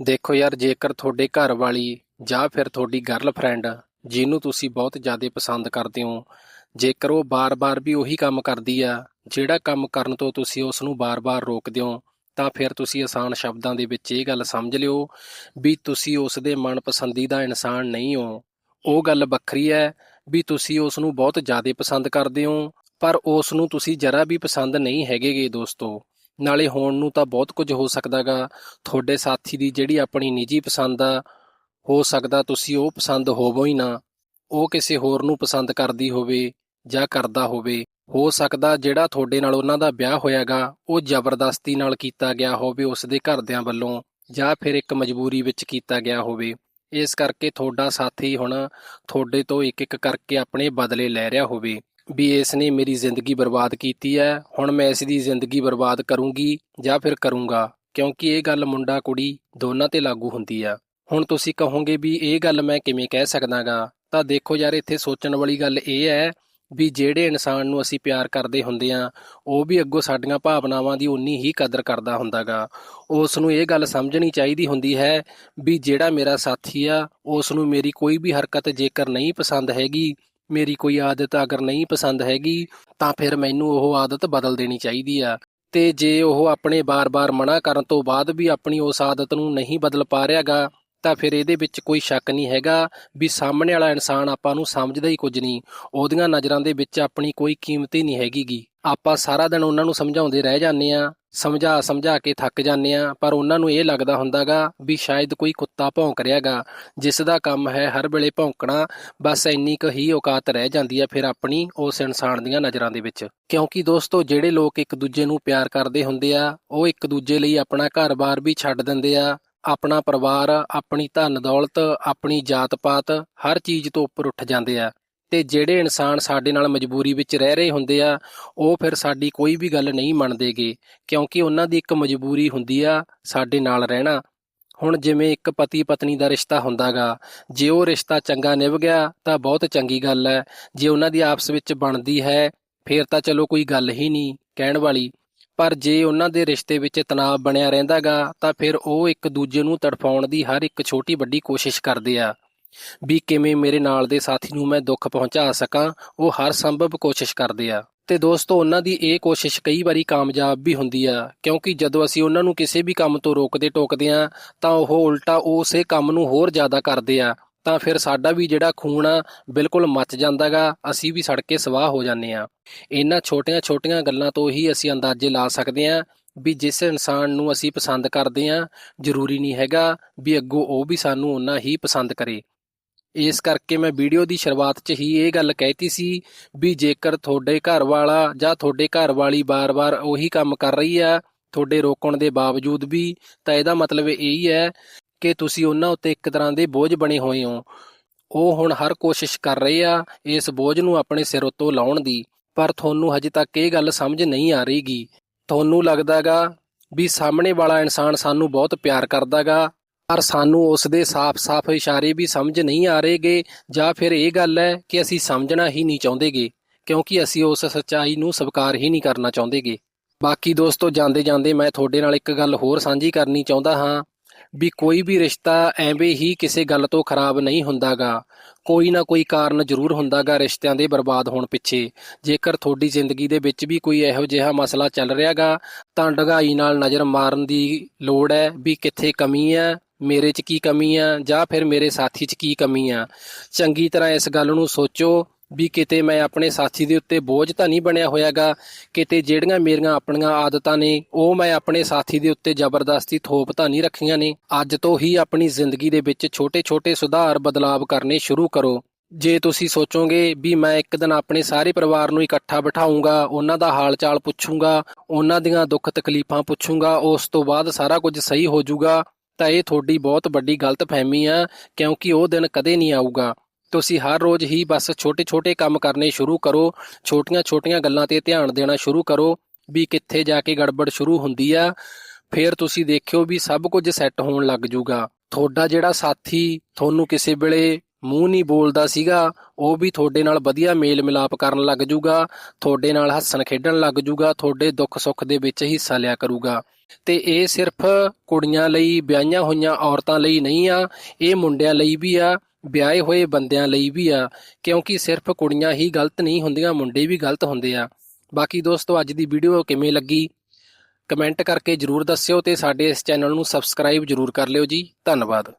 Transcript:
ਦੇਖੋ ਯਾਰ, ਜੇਕਰ ਤੁਹਾਡੇ ਘਰ ਵਾਲੀ ਜਾਂ ਫਿਰ ਤੁਹਾਡੀ ਗਰਲਫ੍ਰੈਂਡ ਜਿਹਨੂੰ ਤੁਸੀਂ ਬਹੁਤ ਜ਼ਿਆਦਾ ਪਸੰਦ ਕਰਦੇ ਹੋ, ਜੇਕਰ ਉਹ ਬਾਰ-ਬਾਰ ਵੀ ਉਹੀ ਕੰਮ ਕਰਦੀ ਆ, ਜਿਹੜਾ ਕੰਮ ਕਰਨ ਤੋਂ ਤੁਸੀਂ ਉਸ ਨੂੰ ਬਾਰ-ਬਾਰ ਰੋਕਦੇ ਹੋ, ਤਾਂ ਫਿਰ ਤੁਸੀਂ ਆਸਾਨ ਸ਼ਬਦਾਂ ਦੇ ਵਿੱਚ ਇਹ ਗੱਲ ਸਮਝ ਲਿਓ ਵੀ ਤੁਸੀਂ ਉਸ ਦੇ ਮਨਪਸੰਦੀਦਾ ਇਨਸਾਨ ਨਹੀਂ ਹੋ। ਉਹ ਗੱਲ ਵੱਖਰੀ ਹੈ ਵੀ ਤੁਸੀਂ ਉਸ ਨੂੰ ਬਹੁਤ ਜ਼ਿਆਦਾ ਪਸੰਦ ਕਰਦੇ ਹੋ, ਪਰ ਉਸ ਨੂੰ ਤੁਸੀਂ ਜਰਾ ਵੀ ਪਸੰਦ ਨਹੀਂ ਹੈਗੇਗੇ ਦੋਸਤੋ। ਨਾਲੇ ਹੋਣ ਨੂੰ ਤਾਂ ਬਹੁਤ ਕੁਝ ਹੋ ਸਕਦਾਗਾ ਤੁਹਾਡੇ ਸਾਥੀ ਦੀ ਜਿਹੜੀ ਆਪਣੀ ਨਿੱਜੀ ਪਸੰਦ ਆ, ਹੋ ਸਕਦਾ ਤੁਸੀਂ ਉਹ ਪਸੰਦ ਹੋਵੋ ਹੀ ਨਾ। ਉਹ ਕਿਸੇ ਹੋਰ ਨੂੰ ਪਸੰਦ ਕਰਦੀ ਹੋਵੇ ਜਾਂ ਕਰਦਾ ਹੋਵੇ। ਹੋ ਸਕਦਾ ਜਿਹੜਾ ਤੁਹਾਡੇ ਨਾਲ ਉਹਨਾਂ ਦਾ ਵਿਆਹ ਹੋਇਆਗਾ ਉਹ ਜ਼ਬਰਦਸਤੀ ਨਾਲ ਕੀਤਾ ਗਿਆ ਹੋਵੇ ਉਸ ਦੇ ਘਰਦਿਆਂ ਵੱਲੋਂ ਜਾਂ ਫਿਰ ਇੱਕ ਮਜਬੂਰੀ ਵਿੱਚ ਕੀਤਾ ਗਿਆ ਹੋਵੇ। ਇਸ ਕਰਕੇ ਤੁਹਾਡਾ ਸਾਥੀ ਹੁਣ ਤੁਹਾਡੇ ਤੋਂ ਇੱਕ ਇੱਕ ਕਰਕੇ ਆਪਣੇ ਬਦਲੇ ਲੈ ਰਿਹਾ ਹੋਵੇ। ਵੀ ਇਸ ਨੇ ਮੇਰੀ ਜ਼ਿੰਦਗੀ ਬਰਬਾਦ ਕੀਤੀ ਹੈ, ਹੁਣ ਮੈਂ ਇਸ ਦੀ ਜ਼ਿੰਦਗੀ ਬਰਬਾਦ ਕਰੂੰਗੀ ਜਾਂ ਫਿਰ ਕਰੂੰਗਾ, ਕਿਉਂਕਿ ਇਹ ਗੱਲ ਮੁੰਡਾ ਕੁੜੀ ਦੋਨਾਂ ਤੇ ਲਾਗੂ ਹੁੰਦੀ ਆ। ਹੁਣ ਤੁਸੀਂ ਕਹੋਗੇ ਵੀ ਇਹ ਗੱਲ ਮੈਂ ਕਿਵੇਂ ਕਹਿ ਸਕਦਾਗਾ? ਤਾਂ ਦੇਖੋ ਯਾਰ, ਇੱਥੇ ਸੋਚਣ ਵਾਲੀ ਗੱਲ ਇਹ ਹੈ ਵੀ ਜਿਹੜੇ ਇਨਸਾਨ ਨੂੰ ਅਸੀਂ ਪਿਆਰ ਕਰਦੇ ਹੁੰਦੇ ਆ, ਉਹ ਵੀ ਅੱਗੋਂ ਸਾਡੀਆਂ ਭਾਵਨਾਵਾਂ ਦੀ ਉਨੀ ਹੀ ਕਦਰ ਕਰਦਾ ਹੁੰਦਾਗਾ। ਉਸ ਨੂੰ ਇਹ ਗੱਲ ਸਮਝਣੀ ਚਾਹੀਦੀ ਹੁੰਦੀ ਹੈ ਵੀ ਜਿਹੜਾ ਮੇਰਾ ਸਾਥੀ ਆ ਉਸ ਨੂੰ ਮੇਰੀ ਕੋਈ ਵੀ ਹਰਕਤ ਜੇਕਰ ਨਹੀਂ ਪਸੰਦ ਹੈਗੀ ਮੇਰੀ ਕੋਈ ਆਦਤ ਅਗਰ ਨਹੀਂ ਪਸੰਦ ਹੈਗੀ, ਤਾਂ ਫਿਰ ਮੈਨੂੰ ਉਹ ਆਦਤ ਬਦਲ ਦੇਣੀ ਚਾਹੀਦੀ ਆ। ਤੇ ਜੇ ਉਹ ਆਪਣੇ ਬਾਰ-ਬਾਰ ਮਨਾ ਕਰਨ ਤੋਂ ਬਾਅਦ ਵੀ ਆਪਣੀ ਉਸ ਆਦਤ ਨੂੰ ਨਹੀਂ ਬਦਲ ਪਾ ਰਿਹਾਗਾ, ਤਾਂ ਫਿਰ ਇਹਦੇ ਵਿੱਚ ਕੋਈ ਸ਼ੱਕ ਨਹੀਂ ਹੈਗਾ ਵੀ ਸਾਹਮਣੇ ਵਾਲਾ ਇਨਸਾਨ ਆਪਾਂ ਨੂੰ ਸਮਝਦਾ ਹੀ ਕੁਝ ਨਹੀਂ। ਉਹਦੀਆਂ ਨਜ਼ਰਾਂ ਦੇ ਵਿੱਚ ਆਪਣੀ ਕੋਈ ਕੀਮਤ ਹੀ ਨਹੀਂ ਹੈਗੀਗੀ। ਆਪਾਂ ਸਾਰਾ ਦਿਨ ਉਹਨਾਂ ਨੂੰ ਸਮਝਾਉਂਦੇ ਰਹਿ ਜਾਂਦੇ ਆ ਸਮਝਾ ਸਮਝਾ ਕੇ ਥੱਕ ਜਾਂਦੇ ਆ ਪਰ ਉਹਨਾਂ ਨੂੰ ਇਹ ਲੱਗਦਾ ਹੁੰਦਾਗਾ ਵੀ ਸ਼ਾਇਦ ਕੋਈ ਕੁੱਤਾ ਭੌਂਕ ਰਿਹਾਗਾ, ਜਿਸ ਦਾ ਕੰਮ ਹੈ ਹਰ ਵੇਲੇ ਭੌਂਕਣਾ, ਬਸ ਇੰਨੀ ਕੁ ਹੀ ਔਕਾਤ ਰਹਿ ਜਾਂਦੀ ਹੈ ਫਿਰ ਆਪਣੀ ਉਸ ਇਨਸਾਨ ਦੀਆਂ ਨਜ਼ਰਾਂ ਦੇ ਵਿੱਚ। ਕਿਉਂਕਿ ਦੋਸਤੋ, ਜਿਹੜੇ ਲੋਕ ਇੱਕ ਦੂਜੇ ਨੂੰ ਪਿਆਰ ਕਰਦੇ ਹੁੰਦੇ ਆ, ਉਹ ਇੱਕ ਦੂਜੇ ਲਈ ਆਪਣਾ ਘਰ-ਬਾਰ ਵੀ ਛੱਡ ਦਿੰਦੇ ਆ, ਆਪਣਾ ਪਰਿਵਾਰ, ਆਪਣੀ ਧਨ ਦੌਲਤ ਆਪਣੀ ਜਾਤ-ਪਾਤ, ਹਰ ਚੀਜ਼ ਤੋਂ ਉੱਪਰ ਉੱਠ ਜਾਂਦੇ ਆ। ਤੇ ਜਿਹੜੇ ਇਨਸਾਨ ਸਾਡੇ ਨਾਲ ਮਜਬੂਰੀ ਵਿੱਚ ਰਹਿ ਰਹੇ ਹੁੰਦੇ ਆ, ਉਹ ਫਿਰ ਸਾਡੀ ਕੋਈ ਵੀ ਗੱਲ ਨਹੀਂ ਮੰਨਦੇਗੇ, ਕਿਉਂਕਿ ਉਹਨਾਂ ਦੀ ਇੱਕ ਮਜਬੂਰੀ ਹੁੰਦੀ ਆ ਸਾਡੇ ਨਾਲ ਰਹਿਣਾ। ਹੁਣ ਜਿਵੇਂ ਇੱਕ ਪਤੀ ਪਤਨੀ ਦਾ ਰਿਸ਼ਤਾ ਹੁੰਦਾਗਾ, ਜੇ ਉਹ ਰਿਸ਼ਤਾ ਚੰਗਾ ਨਿਭ ਗਿਆ ਤਾਂ ਬਹੁਤ ਚੰਗੀ ਗੱਲ ਹੈ ਜੇ ਉਹਨਾਂ ਦੀ ਆਪਸ ਵਿੱਚ ਬਣਦੀ ਹੈ, ਫਿਰ ਤਾਂ ਚਲੋ ਕੋਈ ਗੱਲ ਹੀ ਨਹੀਂ ਕਹਿਣ ਵਾਲੀ। ਪਰ ਜੇ ਉਹਨਾਂ ਦੇ ਰਿਸ਼ਤੇ ਵਿੱਚ ਤਣਾਅ ਬਣਿਆ ਰਹਿੰਦਾਗਾ, ਤਾਂ ਫਿਰ ਉਹ ਇੱਕ ਦੂਜੇ ਨੂੰ ਤੜਫਾਉਣ ਦੀ ਹਰ ਇੱਕ ਛੋਟੀ ਵੱਡੀ ਕੋਸ਼ਿਸ਼ ਕਰਦੇ ਆ। ਵੀ ਕਿਵੇਂ ਮੇਰੇ ਨਾਲ ਦੇ ਸਾਥੀ ਨੂੰ ਮੈਂ ਦੁੱਖ ਪਹੁੰਚਾ ਸਕਾਂ, ਉਹ ਹਰ ਸੰਭਵ ਕੋਸ਼ਿਸ਼ ਕਰਦੇ ਆ। ਤੇ ਦੋਸਤੋ, ਉਹਨਾਂ ਦੀ ਇਹ ਕੋਸ਼ਿਸ਼ ਕਈ ਵਾਰੀ ਕਾਮਯਾਬ ਵੀ ਹੁੰਦੀ ਆ, ਕਿਉਂਕਿ ਜਦੋਂ ਅਸੀਂ ਉਹਨਾਂ ਨੂੰ ਕਿਸੇ ਵੀ ਕੰਮ ਤੋਂ ਰੋਕਦੇ ਟੋਕਦੇ ਆ, ਤਾਂ ਉਹ ਉਲਟਾ ਉਸੇ ਕੰਮ ਨੂੰ ਹੋਰ ਜ਼ਿਆਦਾ ਕਰਦੇ ਆ। ਤਾਂ ਫਿਰ ਸਾਡਾ ਵੀ ਜਿਹੜਾ ਖੂਨ ਆ, ਬਿਲਕੁਲ ਮੱਚ ਜਾਂਦਾਗਾ ਅਸੀਂ ਵੀ ਸੜ ਕੇ ਸਵਾਹ ਹੋ ਜਾਂਦੇ ਆ। ਇਹਨਾਂ ਛੋਟੀਆਂ-ਛੋਟੀਆਂ ਗੱਲਾਂ ਤੋਂ ਹੀ ਅਸੀਂ ਅੰਦਾਜ਼ੇ ਲਾ ਸਕਦੇ ਆ ਵੀ ਜਿਸ ਇਨਸਾਨ ਨੂੰ ਅਸੀਂ ਪਸੰਦ ਕਰਦੇ ਆ, ਜ਼ਰੂਰੀ ਨਹੀਂ ਹੈਗਾ ਵੀ ਅੱਗੋਂ ਉਹ ਵੀ ਸਾਨੂੰ ਓਨਾ ਹੀ ਪਸੰਦ ਕਰੇ। ਇਸ ਕਰਕੇ ਮੈਂ ਵੀਡੀਓ ਦੀ ਸ਼ੁਰੂਆਤ 'ਚ ਹੀ ਇਹ ਗੱਲ ਕਹਿਤੀ ਸੀ ਵੀ ਜੇਕਰ ਤੁਹਾਡੇ ਘਰ ਵਾਲਾ ਜਾਂ ਤੁਹਾਡੇ ਘਰ ਵਾਲੀ ਬਾਰ-ਬਾਰ ਉਹੀ ਕੰਮ ਕਰ ਰਹੀ ਆ, ਤੁਹਾਡੇ ਰੋਕਣ ਦੇ ਬਾਵਜੂਦ ਵੀ, ਤਾਂ ਇਹਦਾ ਮਤਲਬ ਇਹੀ ਹੈ ਕਿ ਤੁਸੀਂ ਉਹਨਾਂ ਉੱਤੇ ਇੱਕ ਤਰ੍ਹਾਂ ਦੇ ਬੋਝ ਬਣੇ ਹੋਏ ਹੋ। ਉਹ ਹੁਣ ਹਰ ਕੋਸ਼ਿਸ਼ ਕਰ ਰਹੇ ਆ ਇਸ ਬੋਝ ਨੂੰ ਆਪਣੇ ਸਿਰ ਉੱਤੋਂ ਲਾਉਣ ਦੀ, ਪਰ ਤੁਹਾਨੂੰ ਹਜੇ ਤੱਕ ਇਹ ਗੱਲ ਸਮਝ ਨਹੀਂ ਆ ਰਹੀਗੀ। ਤੁਹਾਨੂੰ ਲੱਗਦਾਗਾ ਵੀ ਸਾਹਮਣੇ ਵਾਲਾ ਇਨਸਾਨ ਸਾਨੂੰ ਬਹੁਤ ਪਿਆਰ ਕਰਦਾਗਾ ਪਰ ਸਾਨੂੰ ਉਸਦੇ ਸਾਫ਼-ਸਾਫ਼ ਇਸ਼ਾਰੇ ਵੀ ਸਮਝ ਨਹੀਂ ਆ ਰਹੇਗੇ ਜਾਂ ਫਿਰ ਇਹ ਗੱਲ ਹੈ ਕਿ ਅਸੀਂ ਸਮਝਣਾ ਹੀ ਨਹੀਂ ਚਾਹੁੰਦੇਗੇ ਕਿਉਂਕਿ ਅਸੀਂ ਉਸ ਸੱਚਾਈ ਨੂੰ ਸਵੀਕਾਰ ਹੀ ਨਹੀਂ ਕਰਨਾ ਚਾਹੁੰਦੇਗੇ ਬਾਕੀ ਦੋਸਤੋ ਜਾਂਦੇ ਜਾਂਦੇ ਮੈਂ ਤੁਹਾਡੇ ਨਾਲ ਇੱਕ ਗੱਲ ਹੋਰ ਸਾਂਝੀ ਕਰਨੀ ਚਾਹੁੰਦਾ ਹਾਂ, ਵੀ ਕੋਈ ਵੀ ਰਿਸ਼ਤਾ ਐਵੇਂ ਹੀ ਕਿਸੇ ਗੱਲ ਤੋਂ ਖਰਾਬ ਨਹੀਂ ਹੁੰਦਾਗਾ। ਕੋਈ ਨਾ ਕੋਈ ਕਾਰਨ ਜ਼ਰੂਰ ਹੁੰਦਾਗਾ ਰਿਸ਼ਤਿਆਂ ਦੇ ਬਰਬਾਦ ਹੋਣ ਪਿੱਛੇ। ਜੇਕਰ ਤੁਹਾਡੀ ਜ਼ਿੰਦਗੀ ਦੇ ਵਿੱਚ ਵੀ ਕੋਈ ਇਹੋ ਜਿਹਾ ਮਸਲਾ ਚੱਲ ਰਿਹਾਗਾ, ਤਾਂ ਡਗਾਈ ਨਾਲ ਨਜ਼ਰ ਮਾਰਨ ਦੀ ਲੋੜ ਹੈ ਵੀ ਕਿੱਥੇ ਕਮੀ ਹੈ ਮੇਰੇ 'ਚ ਕੀ ਕਮੀ ਆ ਜਾਂ ਫਿਰ ਮੇਰੇ ਸਾਥੀ 'ਚ ਕੀ ਕਮੀ ਆ? ਚੰਗੀ ਤਰ੍ਹਾਂ ਇਸ ਗੱਲ ਨੂੰ ਸੋਚੋ ਵੀ ਕਿਤੇ ਮੈਂ ਆਪਣੇ ਸਾਥੀ ਦੇ ਉੱਤੇ ਬੋਝ ਤਾਂ ਨਹੀਂ ਬਣਿਆ ਹੋਇਆਗਾ। ਕਿਤੇ ਜਿਹੜੀਆਂ ਮੇਰੀਆਂ ਆਪਣੀਆਂ ਆਦਤਾਂ ਨੇ, ਉਹ ਮੈਂ ਆਪਣੇ ਸਾਥੀ ਦੇ ਉੱਤੇ ਜ਼ਬਰਦਸਤੀ ਥੋਪ ਤਾਂ ਨਹੀਂ ਰੱਖੀਆਂ ਨੇ। ਅੱਜ ਤੋਂ ਹੀ ਆਪਣੀ ਜ਼ਿੰਦਗੀ ਦੇ ਵਿੱਚ ਛੋਟੇ-ਛੋਟੇ ਸੁਧਾਰ ਬਦਲਾਵ ਕਰਨੇ ਸ਼ੁਰੂ ਕਰੋ। ਜੇ ਤੁਸੀਂ ਸੋਚੋਗੇ ਵੀ ਮੈਂ ਇੱਕ ਦਿਨ ਆਪਣੇ ਸਾਰੇ ਪਰਿਵਾਰ ਨੂੰ ਇਕੱਠਾ ਬਿਠਾਉਂਗਾ ਉਹਨਾਂ ਦਾ ਹਾਲ ਚਾਲ ਪੁੱਛੂੰਗਾ, ਉਹਨਾਂ ਦੀਆਂ ਦੁੱਖ ਤਕਲੀਫਾਂ ਪੁੱਛੂੰਗਾ, ਉਸ ਤੋਂ ਬਾਅਦ ਸਾਰਾ ਕੁਝ ਸਹੀ ਹੋ ਜਾਊਗਾ ਤਾਂ ਇਹ ਤੁਹਾਡੀ ਬਹੁਤ ਵੱਡੀ ਗਲਤਫਹਿਮੀ ਆ, ਕਿਉਂਕਿ ਉਹ ਦਿਨ ਕਦੇ ਨਹੀਂ ਆਊਗਾ। ਤੁਸੀਂ ਹਰ ਰੋਜ਼ ਹੀ ਬਸ ਛੋਟੇ-ਛੋਟੇ ਕੰਮ ਕਰਨੇ ਸ਼ੁਰੂ ਕਰੋ, ਛੋਟੀਆਂ-ਛੋਟੀਆਂ ਗੱਲਾਂ ਤੇ ਧਿਆਨ ਦੇਣਾ ਸ਼ੁਰੂ ਕਰੋ, ਵੀ ਕਿੱਥੇ ਜਾ ਕੇ ਗੜਬੜ ਸ਼ੁਰੂ ਹੁੰਦੀ ਆ। ਫਿਰ ਤੁਸੀਂ ਦੇਖਿਓ ਵੀ ਸਭ ਕੁਝ ਸੈੱਟ ਹੋਣ ਲੱਗ ਜਾਊਗਾ ਤੁਹਾਡਾ ਜਿਹੜਾ ਸਾਥੀ, ਤੁਹਾਨੂੰ ਕਿਸੇ ਵੇਲੇ ਮੂੰਹ ਨਹੀਂ ਬੋਲਦਾ ਸੀਗਾ। ਉਹ ਵੀ ਤੁਹਾਡੇ ਨਾਲ ਵਧੀਆ ਮੇਲ ਮਿਲਾਪ ਕਰਨ ਲੱਗ ਜੂਗਾ, ਤੁਹਾਡੇ ਨਾਲ ਹੱਸਣ ਖੇਡਣ ਲੱਗ ਜੂਗਾ, ਤੁਹਾਡੇ ਦੁੱਖ ਸੁੱਖ ਦੇ ਵਿੱਚ ਹਿੱਸਾ ਲਿਆ ਕਰੂਗਾ। ਤੇ ਇਹ ਸਿਰਫ ਕੁੜੀਆਂ ਲਈ, ਵਿਆਹੀਆਂ ਹੋਈਆਂ ਔਰਤਾਂ ਲਈ ਨਹੀਂ ਆ, ਇਹ ਮੁੰਡਿਆਂ ਲਈ ਵੀ ਆ, ਵਿਆਹੇ ਹੋਏ ਬੰਦਿਆਂ ਲਈ ਵੀ ਆ, ਕਿਉਂਕਿ ਸਿਰਫ ਕੁੜੀਆਂ ਹੀ ਗਲਤ ਨਹੀਂ ਹੁੰਦੀਆਂ, ਮੁੰਡੇ ਵੀ ਗਲਤ ਹੁੰਦੇ ਆ। ਬਾਕੀ ਦੋਸਤੋ, ਅੱਜ ਦੀ ਵੀਡੀਓ ਕਿਵੇਂ ਲੱਗੀ? ਕਮੈਂਟ ਕਰਕੇ ਜਰੂਰ ਦੱਸਿਓ ਤੇ ਸਾਡੇ ਇਸ ਚੈਨਲ ਨੂੰ ਸਬਸਕ੍ਰਾਈਬ ਜਰੂਰ ਕਰ ਲਿਓ ਜੀ। ਧੰਨਵਾਦ।